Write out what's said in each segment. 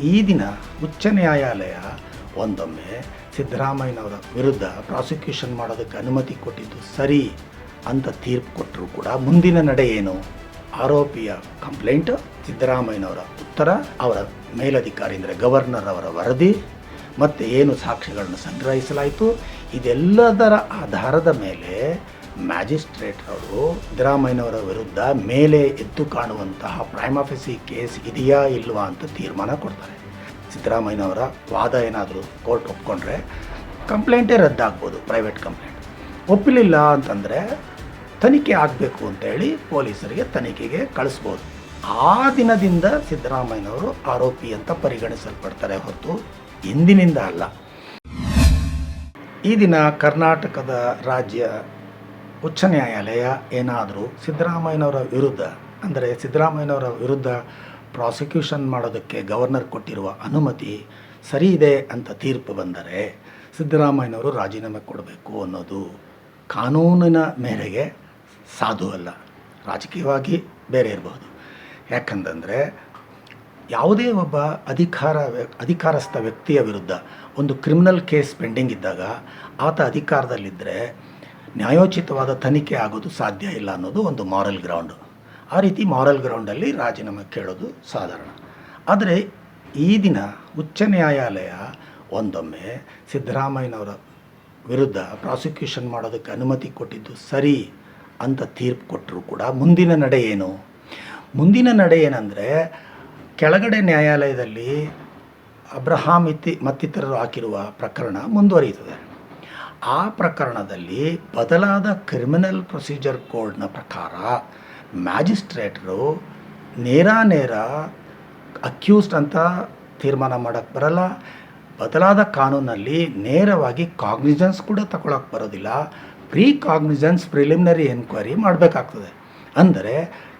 ಈ ದಿನ ಉಚ್ಚ ನ್ಯಾಯಾಲಯ ಒಂದೊಮ್ಮೆ ಸಿದ್ದರಾಮಯ್ಯನವರ ವಿರುದ್ಧ ಪ್ರಾಸಿಕ್ಯೂಷನ್ ಮಾಡೋದಕ್ಕೆ ಅನುಮತಿ ಕೊಟ್ಟಿದ್ದು ಸರಿ ಅಂತ ತೀರ್ಪು ಕೊಟ್ಟರು ಕೂಡ ಮುಂದಿನ ನಡೆ ಏನು? ಆರೋಪಿಯ ಕಂಪ್ಲೇಂಟ್, ಸಿದ್ದರಾಮಯ್ಯನವರ ಉತ್ತರ, ಅವರ ಮೇಲಧಿಕಾರಿ ಅಂದರೆ ಗವರ್ನರ್ ಅವರ ವರದಿ, ಮತ್ತು ಏನು ಸಾಕ್ಷ್ಯಗಳನ್ನು ಸಂಗ್ರಹಿಸಲಾಯಿತು, ಇದೆಲ್ಲದರ ಆಧಾರದ ಮೇಲೆ ಮ್ಯಾಜಿಸ್ಟ್ರೇಟ್ರವರು ಸಿದ್ದರಾಮಯ್ಯನವರ ವಿರುದ್ಧ ಮೇಲೆ ಎದ್ದು ಕಾಣುವಂತಹ ಪ್ರೈಮಾಫೆಸಿ ಕೇಸ್ ಇದೆಯಾ ಇಲ್ವಾ ಅಂತ ತೀರ್ಮಾನ ಕೊಡ್ತಾರೆ. ಸಿದ್ದರಾಮಯ್ಯನವರ ವಾದ ಏನಾದರೂ ಕೋರ್ಟ್ ಒಪ್ಕೊಂಡ್ರೆ ಕಂಪ್ಲೇಂಟೇ ರದ್ದಾಗ್ಬೋದು ಪ್ರೈವೇಟ್ ಕಂಪ್ಲೇಂಟ್ ಒಪ್ಪಲಿಲ್ಲ ಅಂತಂದರೆ ತನಿಖೆ ಆಗಬೇಕು ಅಂತೇಳಿ ಪೊಲೀಸರಿಗೆ ತನಿಖೆಗೆ ಕಳಿಸ್ಬೋದು. ಆ ದಿನದಿಂದ ಸಿದ್ದರಾಮಯ್ಯನವರು ಆರೋಪಿ ಅಂತ ಪರಿಗಣಿಸಲ್ಪಡ್ತಾರೆ ಹೊರತು ಇಂದಿನಿಂದ ಅಲ್ಲ. ಈ ದಿನ ಕರ್ನಾಟಕದ ರಾಜ್ಯ ಉಚ್ಚ ನ್ಯಾಯಾಲಯ ಏನಾದರೂ ಸಿದ್ದರಾಮಯ್ಯನವರ ವಿರುದ್ಧ, ಅಂದರೆ ಸಿದ್ದರಾಮಯ್ಯನವರ ವಿರುದ್ಧ ಪ್ರಾಸಿಕ್ಯೂಷನ್ ಮಾಡೋದಕ್ಕೆ ಗವರ್ನರ್ ಕೊಟ್ಟಿರುವ ಅನುಮತಿ ಸರಿ ಇದೆ ಅಂತ ತೀರ್ಪು ಬಂದರೆ ಸಿದ್ದರಾಮಯ್ಯನವರು ರಾಜೀನಾಮೆ ಕೊಡಬೇಕು ಅನ್ನೋದು ಕಾನೂನಿನ ಮೇರೆಗೆ ಸಾಧು ಅಲ್ಲ, ರಾಜಕೀಯವಾಗಿ ಬೇರೆ ಇರಬಹುದು. ಯಾಕಂತಂದರೆ ಯಾವುದೇ ಒಬ್ಬ ಅಧಿಕಾರ ಅಧಿಕಾರಸ್ಥ ವ್ಯಕ್ತಿಯ ವಿರುದ್ಧ ಒಂದು ಕ್ರಿಮಿನಲ್ ಕೇಸ್ ಪೆಂಡಿಂಗ್ ಇದ್ದಾಗ ಆತ ಅಧಿಕಾರದಲ್ಲಿದ್ದರೆ ನ್ಯಾಯೋಚಿತವಾದ ತನಿಖೆ ಆಗೋದು ಸಾಧ್ಯ ಇಲ್ಲ ಅನ್ನೋದು ಒಂದು ಮಾರಲ್ ಗ್ರೌಂಡು ಆ ರೀತಿ ಮಾರಲ್ ಗ್ರೌಂಡಲ್ಲಿ ರಾಜೀನಾಮೆ ಕೇಳೋದು ಸಾಧಾರಣ. ಆದರೆ ಈ ದಿನ ಉಚ್ಚ ನ್ಯಾಯಾಲಯ ಒಂದೊಮ್ಮೆ ಸಿದ್ದರಾಮಯ್ಯನವರ ವಿರುದ್ಧ ಪ್ರಾಸಿಕ್ಯೂಷನ್ ಮಾಡೋದಕ್ಕೆ ಅನುಮತಿ ಕೊಟ್ಟಿದ್ದು ಸರಿ ಅಂತ ತೀರ್ಪು ಕೊಟ್ಟರು ಕೂಡ ಮುಂದಿನ ನಡೆ ಏನು? ಮುಂದಿನ ನಡೆ ಏನಂದರೆ ಕೆಳಗಡೆ ನ್ಯಾಯಾಲಯದಲ್ಲಿ ಅಬ್ರಹಾಂ ಇತಿ ಮತ್ತಿತರರು ಹಾಕಿರುವ ಪ್ರಕರಣ ಮುಂದುವರಿಯುತ್ತದೆ. ಆ ಪ್ರಕರಣದಲ್ಲಿ ಬದಲಾದ ಕ್ರಿಮಿನಲ್ ಪ್ರೊಸೀಜರ್ ಕೋಡ್ನ ಪ್ರಕಾರ ಮ್ಯಾಜಿಸ್ಟ್ರೇಟ್ರು ನೇರ ನೇರ ಅಕ್ಯೂಸ್ಡ್ ಅಂತ ತೀರ್ಮಾನ ಮಾಡೋಕ್ಕೆ ಬರಲ್ಲ. ಬದಲಾದ ಕಾನೂನಲ್ಲಿ ನೇರವಾಗಿ ಕಾಗ್ನಿಜೆನ್ಸ್ ಕೂಡ ತಗೊಳಕ್ಕೆ ಬರೋದಿಲ್ಲ. ಪ್ರೀ ಕಾಗ್ನಿಜೆನ್ಸ್ ಪ್ರಿಲಿಮಿನರಿ ಎನ್ಕ್ವೈರಿ ಮಾಡಬೇಕಾಗ್ತದೆ. ಅಂದರೆ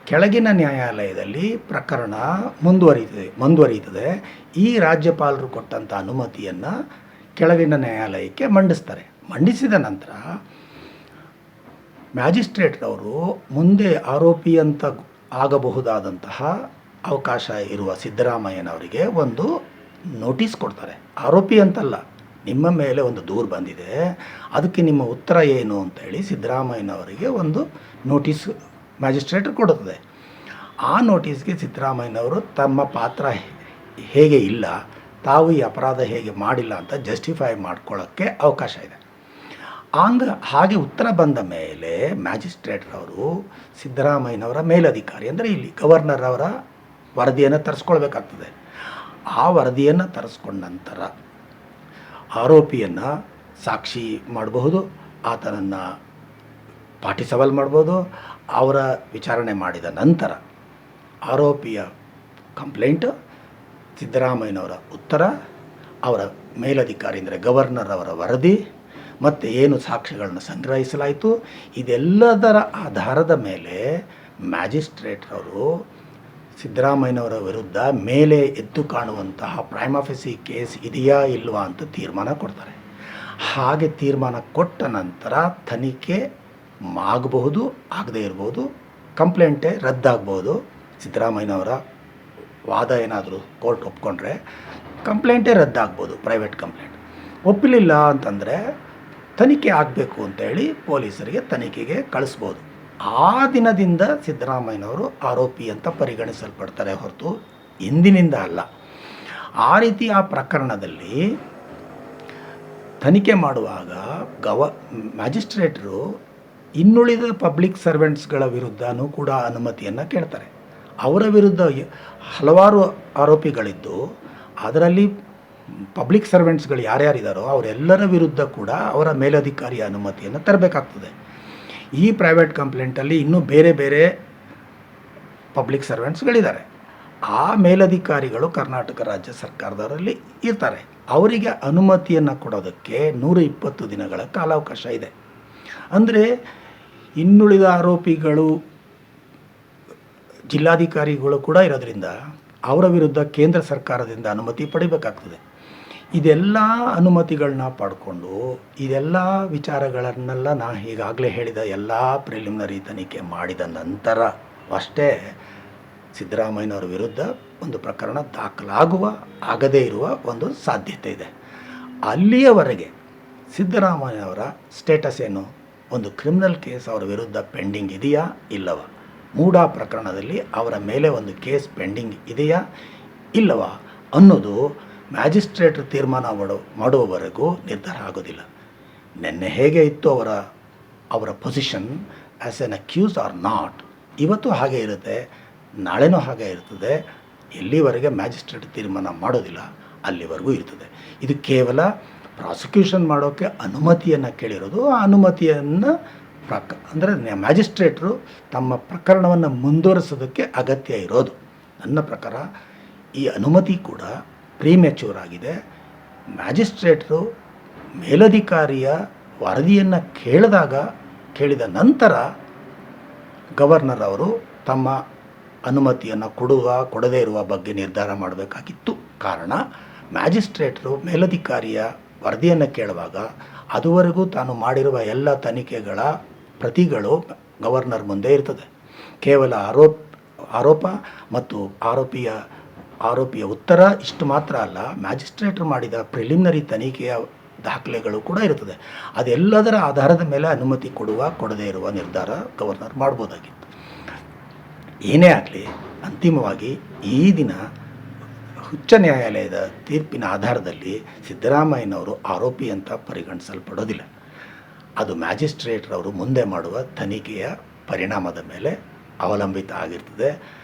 ಕೆಳಗಿನ ನ್ಯಾಯಾಲಯದಲ್ಲಿ ಪ್ರಕರಣ ಮುಂದುವರಿಯುತ್ತದೆ ಮುಂದುವರಿಯುತ್ತದೆ ಈ ರಾಜ್ಯಪಾಲರು ಕೊಟ್ಟಂಥ ಅನುಮತಿಯನ್ನು ಕೆಳಗಿನ ನ್ಯಾಯಾಲಯಕ್ಕೆ ಮಂಡಿಸ್ತಾರೆ. ಮಂಡಿಸಿದ ನಂತರ ಮ್ಯಾಜಿಸ್ಟ್ರೇಟ್ನವರು ಮುಂದೆ ಆರೋಪಿ ಅಂತ ಆಗಬಹುದಾದಂತಹ ಅವಕಾಶ ಇರುವ ಸಿದ್ದರಾಮಯ್ಯನವರಿಗೆ ಒಂದು ನೋಟಿಸ್ ಕೊಡ್ತಾರೆ. ಆರೋಪಿ ಅಂತಲ್ಲ, ನಿಮ್ಮ ಮೇಲೆ ಒಂದು ದೂರು ಬಂದಿದೆ, ಅದಕ್ಕೆ ನಿಮ್ಮ ಉತ್ತರ ಏನು ಅಂತೇಳಿ ಸಿದ್ದರಾಮಯ್ಯನವರಿಗೆ ಒಂದು ನೋಟಿಸ್ ಮ್ಯಾಜಿಸ್ಟ್ರೇಟ್ ಕೊಡುತ್ತದೆ. ಆ ನೋಟಿಸ್ಗೆ ಸಿದ್ದರಾಮಯ್ಯನವರು ತಮ್ಮ ಪಾತ್ರ ಹೇಗೆ ಇಲ್ಲ, ತಾವು ಈ ಅಪರಾಧ ಹೇಗೆ ಮಾಡಿಲ್ಲ ಅಂತ ಜಸ್ಟಿಫೈ ಮಾಡ್ಕೊಳ್ಳೋಕ್ಕೆ ಅವಕಾಶ ಇದೆ. ಆಂಗ ಹಾಗೆ ಉತ್ತರ ಬಂದ ಮೇಲೆ ಮ್ಯಾಜಿಸ್ಟ್ರೇಟ್ರವರು ಸಿದ್ದರಾಮಯ್ಯನವರ ಮೇಲಧಿಕಾರಿ, ಅಂದರೆ ಇಲ್ಲಿ ಗವರ್ನರ್ ಅವರ ವರದಿಯನ್ನು ತರಿಸ್ಕೊಳ್ಬೇಕಾಗ್ತದೆ. ಆ ವರದಿಯನ್ನು ತರಿಸ್ಕೊಂಡ ನಂತರ ಆರೋಪಿಯನ್ನು ಸಾಕ್ಷಿ ಮಾಡಬಹುದು, ಆತನನ್ನು ಪಾಟಿ ಸವಾಲ್ ಮಾಡ್ಬೋದು. ಅವರ ವಿಚಾರಣೆ ಮಾಡಿದ ನಂತರ ಆರೋಪಿಯ ಕಂಪ್ಲೇಂಟ್, ಸಿದ್ದರಾಮಯ್ಯನವರ ಉತ್ತರ, ಅವರ ಮೇಲಧಿಕಾರಿ ಅಂದರೆ ಗವರ್ನರ್ ಅವರ ವರದಿ ಮತ್ತು ಏನು ಸಾಕ್ಷ್ಯಗಳನ್ನು ಸಂಗ್ರಹಿಸಲಾಯಿತು? ಇದೆಲ್ಲದರ ಆಧಾರದ ಮೇಲೆ ಮ್ಯಾಜಿಸ್ಟ್ರೇಟ್ರವರು ಸಿದ್ದರಾಮಯ್ಯನವರ ವಿರುದ್ಧ ಮೇಲೆ ಎದ್ದು ಕಾಣುವಂತಹ ಪ್ರೈಮಾಫೆಸಿ ಕೇಸ್ ಇದೆಯಾ ಇಲ್ವಾ ಅಂತ ತೀರ್ಮಾನ ಕೊಡ್ತಾರೆ. ಹಾಗೆ ತೀರ್ಮಾನ ಕೊಟ್ಟ ನಂತರ ತನಿಖೆ ಆಗಬಹುದು ಆಗದೇ ಇರ್ಬೋದು, ಕಂಪ್ಲೇಂಟೇ ರದ್ದಾಗ್ಬೋದು. ಸಿದ್ದರಾಮಯ್ಯನವರ ವಾದ ಏನಾದರೂ ಕೋರ್ಟ್ ಒಪ್ಕೊಂಡ್ರೆ ಕಂಪ್ಲೇಂಟೇ ರದ್ದಾಗ್ಬೋದು ಪ್ರೈವೇಟ್ ಕಂಪ್ಲೇಂಟ್ ಒಪ್ಪಲಿಲ್ಲ ಅಂತಂದರೆ ತನಿಖೆ ಆಗಬೇಕು ಅಂತೇಳಿ ಪೊಲೀಸರಿಗೆ ತನಿಖೆಗೆ ಕಳಿಸ್ಬೋದು. ಆ ದಿನದಿಂದ ಸಿದ್ದರಾಮಯ್ಯನವರು ಆರೋಪಿ ಅಂತ ಪರಿಗಣಿಸಲ್ಪಡ್ತಾರೆ ಹೊರತು ಇಂದಿನಿಂದ ಅಲ್ಲ. ಆ ರೀತಿ ಆ ಪ್ರಕರಣದಲ್ಲಿ ತನಿಖೆ ಮಾಡುವಾಗ ಗವ ಮ್ಯಾಜಿಸ್ಟ್ರೇಟರು ಇನ್ನುಳಿದ ಪಬ್ಲಿಕ್ ಸರ್ವೆಂಟ್ಸ್ಗಳ ವಿರುದ್ಧನೂ ಕೂಡ ಅನುಮತಿಯನ್ನು ಕೇಳ್ತಾರೆ. ಅವರ ವಿರುದ್ಧ ಹಲವಾರು ಆರೋಪಿಗಳಿದ್ದು, ಅದರಲ್ಲಿ ಪಬ್ಲಿಕ್ ಸರ್ವೆಂಟ್ಸ್ಗಳು ಯಾರ್ಯಾರಿದ್ದಾರೋ ಅವರೆಲ್ಲರ ವಿರುದ್ಧ ಕೂಡ ಅವರ ಮೇಲಧಿಕಾರಿಯ ಅನುಮತಿಯನ್ನು ತರಬೇಕಾಗ್ತದೆ. ಈ ಪ್ರೈವೇಟ್ ಕಂಪ್ಲೇಂಟಲ್ಲಿ ಇನ್ನೂ ಬೇರೆ ಬೇರೆ ಪಬ್ಲಿಕ್ ಸರ್ವೆಂಟ್ಸ್ಗಳಿದ್ದಾರೆ ಆ ಮೇಲಧಿಕಾರಿಗಳು ಕರ್ನಾಟಕ ರಾಜ್ಯ ಸರ್ಕಾರದವರಲ್ಲಿ ಇರ್ತಾರೆ. ಅವರಿಗೆ ಅನುಮತಿಯನ್ನು ಕೊಡೋದಕ್ಕೆ ನೂರ ಇಪ್ಪತ್ತು ದಿನಗಳ ಕಾಲಾವಕಾಶ ಇದೆ. ಅಂದರೆ ಇನ್ನುಳಿದ ಆರೋಪಿಗಳು ಜಿಲ್ಲಾಧಿಕಾರಿಗಳು ಕೂಡ ಇರೋದ್ರಿಂದ ಅವರ ವಿರುದ್ಧ ಕೇಂದ್ರ ಸರ್ಕಾರದಿಂದ ಅನುಮತಿ ಪಡಿಬೇಕಾಗ್ತದೆ. ಇದೆಲ್ಲ ಅನುಮತಿಗಳನ್ನ ಪಡ್ಕೊಂಡು ಇದೆಲ್ಲ ವಿಚಾರಗಳನ್ನೆಲ್ಲ ನಾ ಈಗಾಗಲೇ ಹೇಳಿದ ಎಲ್ಲ ಪ್ರಿಲಿಮಿನರಿ ತನಿಖೆ ಮಾಡಿದ ನಂತರ ಅಷ್ಟೇ ಸಿದ್ದರಾಮಯ್ಯನವ್ರ ವಿರುದ್ಧ ಒಂದು ಪ್ರಕರಣ ದಾಖಲಾಗುವ, ಆಗದೇ ಇರುವ ಒಂದು ಸಾಧ್ಯತೆ ಇದೆ. ಅಲ್ಲಿಯವರೆಗೆ ಸಿದ್ದರಾಮಯ್ಯನವರ ಸ್ಟೇಟಸ್ ಏನು? ಒಂದು ಕ್ರಿಮಿನಲ್ ಕೇಸ್ ಅವರ ವಿರುದ್ಧ ಪೆಂಡಿಂಗ್ ಇದೆಯಾ ಇಲ್ಲವ? ಮೂಡಾ ಪ್ರಕರಣದಲ್ಲಿ ಅವರ ಮೇಲೆ ಒಂದು ಕೇಸ್ ಪೆಂಡಿಂಗ್ ಇದೆಯಾ ಇಲ್ಲವಾ ಅನ್ನೋದು ಮ್ಯಾಜಿಸ್ಟ್ರೇಟ್ ತೀರ್ಮಾನ ಮಾಡೋ, ಮಾಡುವವರೆಗೂ ನಿರ್ಧಾರ ಆಗೋದಿಲ್ಲ. ನಿನ್ನೆ ಹೇಗೆ ಇತ್ತು ಅವರ ಅವರ position as an accused are not ಇವತ್ತು ಹಾಗೆ ಇರುತ್ತೆ, ನಾಳೆನೂ ಹಾಗೆ ಇರ್ತದೆ. ಎಲ್ಲಿವರೆಗೆ ಮ್ಯಾಜಿಸ್ಟ್ರೇಟ್ ತೀರ್ಮಾನ ಮಾಡೋದಿಲ್ಲ, ಅಲ್ಲಿವರೆಗೂ ಇರ್ತದೆ. ಇದು ಕೇವಲ ಪ್ರಾಸಿಕ್ಯೂಷನ್ ಮಾಡೋಕ್ಕೆ ಅನುಮತಿಯನ್ನು ಕೇಳಿರೋದು. ಆ ಅನುಮತಿಯನ್ನು ಪ್ರಕ, ಅಂದರೆ ಮ್ಯಾಜಿಸ್ಟ್ರೇಟ್ರು ತಮ್ಮ ಪ್ರಕರಣವನ್ನು ಮುಂದುವರಿಸೋದಕ್ಕೆ ಅಗತ್ಯ ಇರೋದು. ನನ್ನ ಪ್ರಕಾರ ಈ ಅನುಮತಿ ಕೂಡ ಪ್ರೀಮೆಚ್ಯೂರ್ ಆಗಿದೆ. ಮ್ಯಾಜಿಸ್ಟ್ರೇಟ್ರು ಮೇಲಧಿಕಾರಿಯ ವರದಿಯನ್ನು ಕೇಳಿದಾಗ, ಕೇಳಿದ ನಂತರ ಗವರ್ನರ್ ಅವರು ತಮ್ಮ ಅನುಮತಿಯನ್ನು ಕೊಡುವ, ಕೊಡದೇ ಇರುವ ಬಗ್ಗೆ ನಿರ್ಧಾರ ಮಾಡಬೇಕಾಗಿತ್ತು. ಕಾರಣ, ಮ್ಯಾಜಿಸ್ಟ್ರೇಟ್ರು ಮೇಲಧಿಕಾರಿಯ ವರದಿಯನ್ನು ಕೇಳುವಾಗ ಅದುವರೆಗೂ ತಾನು ಮಾಡಿರುವ ಎಲ್ಲ ತನಿಖೆಗಳ ಪ್ರತಿಗಳು ಗವರ್ನರ್ ಮುಂದೆ ಇರ್ತದೆ. ಕೇವಲ ಆರೋಪ ಆರೋಪ ಮತ್ತು ಆರೋಪಿಯ ಆರೋಪಿಯ ಉತ್ತರ ಇಷ್ಟು ಮಾತ್ರ ಅಲ್ಲ, ಮ್ಯಾಜಿಸ್ಟ್ರೇಟ್ರು ಮಾಡಿದ ಪ್ರಿಲಿಮಿನರಿ ತನಿಖೆಯ ದಾಖಲೆಗಳು ಕೂಡ ಇರುತ್ತದೆ. ಅದೆಲ್ಲದರ ಆಧಾರದ ಮೇಲೆ ಅನುಮತಿ ಕೊಡುವ, ಕೊಡದೇ ಇರುವ ನಿರ್ಧಾರ ಗವರ್ನರ್ ಮಾಡ್ಬೋದಾಗಿತ್ತು. ಏನೇ ಆಗಲಿ, ಅಂತಿಮವಾಗಿ ಈ ದಿನ ಉಚ್ಚ ನ್ಯಾಯಾಲಯದ ತೀರ್ಪಿನ ಆಧಾರದಲ್ಲಿ ಸಿದ್ದರಾಮಯ್ಯನವರು ಆರೋಪಿ ಅಂತ ಪರಿಗಣಿಸಲ್ಪಡೋದಿಲ್ಲ. ಅದು ಮ್ಯಾಜಿಸ್ಟ್ರೇಟ್ರವರು ಮುಂದೆ ಮಾಡುವ ತನಿಖೆಯ ಪರಿಣಾಮದ ಮೇಲೆ ಅವಲಂಬಿತ ಆಗಿರ್ತದೆ.